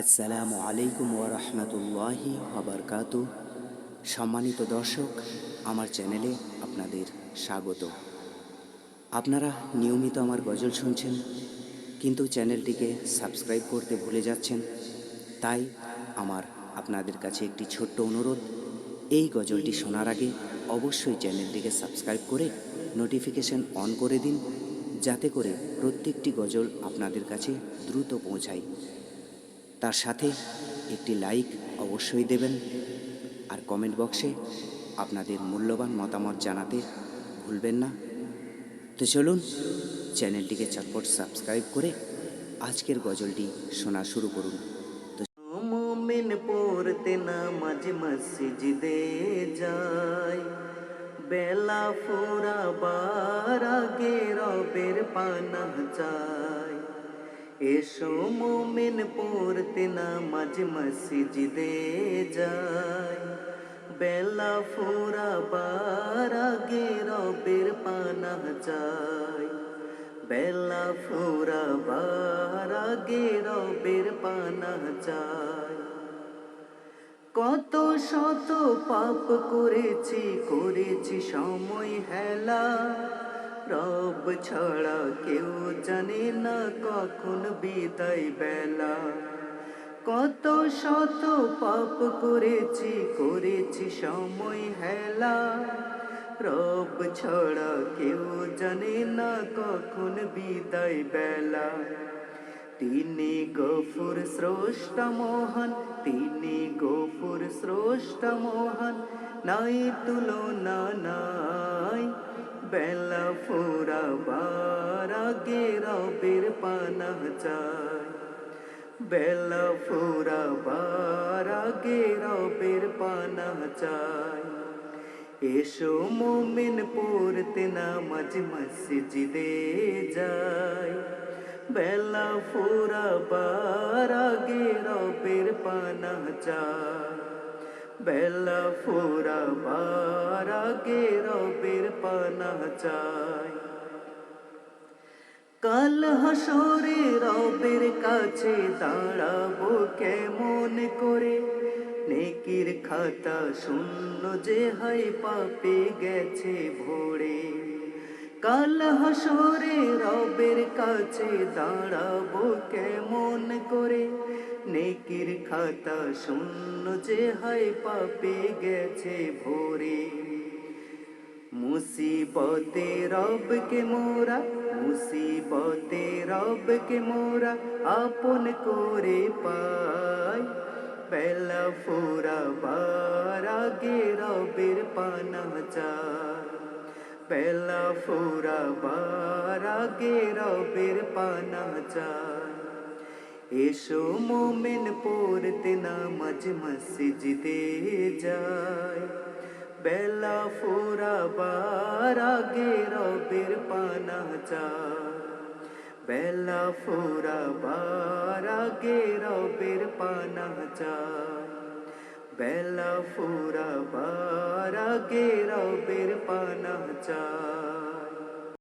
আসসালামু আলাইকুম ওরহমতুল্লাহি আবরকাত সম্মানিত দর্শক, আমার চ্যানেলে আপনাদের স্বাগত। আপনারা নিয়মিত আমার গজল শুনছেন, কিন্তু চ্যানেলটিকে সাবস্ক্রাইব করতে ভুলে যাচ্ছেন, তাই আমার আপনাদের কাছে একটি ছোট্ট অনুরোধ, এই গজলটি শোনার আগে অবশ্যই চ্যানেলটিকে সাবস্ক্রাইব করে নোটিফিকেশন অন করে দিন, যাতে করে প্রত্যেকটি গজল আপনাদের কাছে দ্রুত পৌঁছায়। তার সাথে একটি লাইক অবশ্যই দেবেন। আর কমেন্ট বক্সে আপনাদের মূল্যবান মতামত জানাতে ভুলবেন না। তো চলুন, চ্যানেলটিকে চটপট সাবস্ক্রাইব করে আজকের গজলটি শোনা শুরু করুন। মোমিন পড়তে নামাজ মসজিদে যায়, বেলা ফুরাবার আগে রবের পানা চায়। এসো মোমিন পড়তে নামাজ মসজিদে যায় বেলা ফুরাবার আগে রবের পানা যায় বেলা ফুরাবার আগে রবের পানা চায় কত শত পাপ করেছি করেছি সময় হেলা রব ছাড়া কেউ জানে না কখন বিদায় বেলা। কত শত পাপ করেছি করেছি সময় হেলা। রব ছাড়া কেউ জানে না কখন বিদায় বেলা। তিনি গফুর স্রষ্টা মোহন, তিনি গফুর স্রষ্টা মোহন। নাই তুলনা, নাই বেলা ফোরা বারাগে রবের পানা চায় বেলা ফোরা বারাগে রবের পানা চায় এসো মোমিন পড়তে নামাজ মসজিদে যায় বেলা ফুরা বারাগে রবের পানা চায় বেলা ফুরা বারাগে রবের পানা চাই। কাল হাসরে রবের কাছে দাঁড়াবো কেমন করে? নেকির খাতা শূন্য যে হাই পাপে গেছে ভোরে। কাল হাসরে রবের কাছে দাঁড়াবো কেমন করে? নেকির খাতা শূন্য যে হাই পাপে গেছে ভোরে। মুসিবতে রবকে মোরা, মুসিবতে রবকে মোরা আপন করে পাই। বেলা ফোরা বারাগে রবের পানা চায় বেলা ফোরা বারাগে রবের পানা চায় এসো মোমেন পড়তে নামাজ মসজিদে যায় বেলা ফোরা বারাগে রবের পানা চায় বেলা ফোরা বারাগে রবের পানা চায় বেলা ফোরা বারাগে রবের পানা চায়